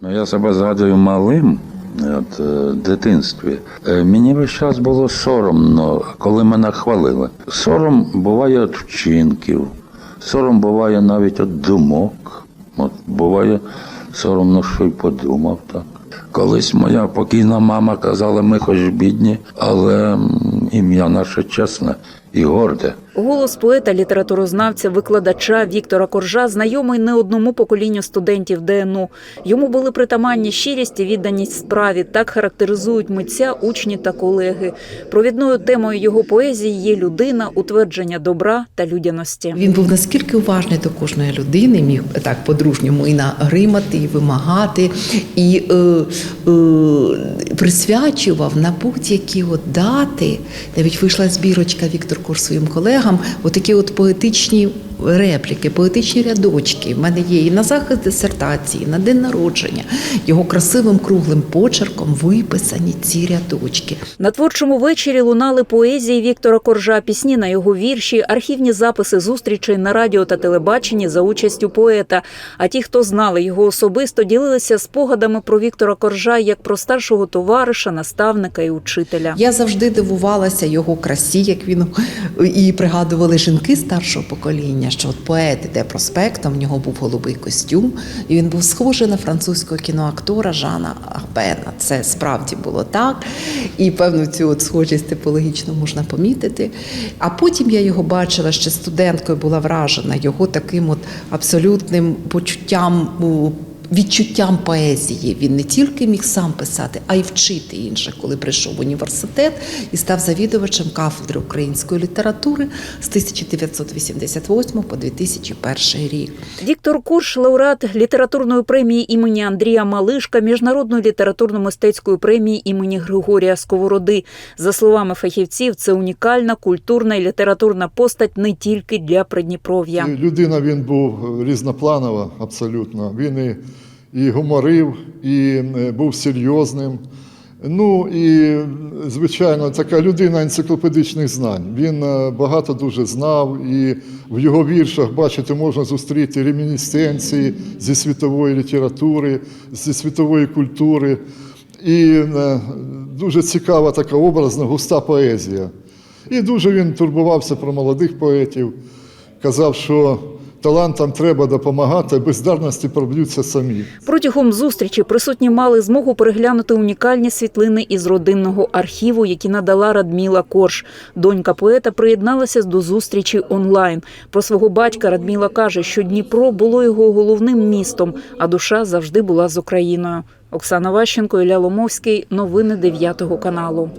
Ну, я себе згадую малим. От е, дитинстві Е, мені весь час було соромно, коли мене хвалили. Сором буває від вчинків, сором буває навіть від думок. От буває соромно, що й подумав так. Колись моя покійна мама казала, ми хоч бідні, але ім'я наше чесне і горде. Голос поета, літературознавця, викладача Віктора Коржа знайомий не одному поколінню студентів ДНУ. Йому були притаманні щирість і відданість справі. Так характеризують митця, учні та колеги. Провідною темою його поезії є людина, утвердження добра та людяності. Він був наскільки уважний до кожної людини, міг так по-дружньому і нагримати, і вимагати, і е, е, присвячував на будь-які от дати. Навіть вийшла збірочка Віктор Кур своїм колегам. Отакі от поетичні репліки, поетичні рядочки. В мене є і на захист дисертації, і на день народження. Його красивим круглим почерком виписані ці рядочки. На творчому вечорі лунали поезії Віктора Коржа, пісні на його вірші, архівні записи зустрічей на радіо та телебаченні за участю поета. А ті, хто знали його особисто, ділилися спогадами про Віктора Коржа як про старшого товариша, наставника і учителя. Я завжди дивувалася його красі, як він і пригадували жінки старшого покоління, що от поет іде проспектом, в нього був голубий костюм, і він був схожий на французького кіноактора Жана Арбена. Це справді було так. І певну цю от схожість типологічно можна помітити. А потім я його бачила ще студенткою, була вражена його таким от абсолютним почуттям. Відчуттям поезії. Він не тільки міг сам писати, а й вчити інших, коли прийшов в університет і став завідувачем кафедри української літератури з 1988 по 2001 рік. Віктор Курш, лауреат літературної премії імені Андрія Малишка, міжнародної літературно-мистецької премії імені Григорія Сковороди. За словами фахівців, це унікальна культурна і літературна постать не тільки для Придніпров'я. Людина він був різнопланова абсолютно. Він і, і гуморив, і е, був серйозним. Ну і, звичайно, така людина енциклопедичних знань. Він е, багато дуже знав, і в його віршах, бачите, можна зустріти ремінісценції зі світової літератури, зі світової культури. І е, дуже цікава така образна, густа поезія. І дуже він турбувався про молодих поетів, казав, що талантам треба допомагати, бездарності проб'ються самі. Протягом зустрічі присутні мали змогу переглянути унікальні світлини із родинного архіву, які надала Радміла Корж. Донька поета приєдналася до зустрічі онлайн. Про свого батька Радміла каже, що Дніпро було його головним містом, а душа завжди була з Україною. Оксана Ващенко, Ілля Ломовський. Новини 9 каналу.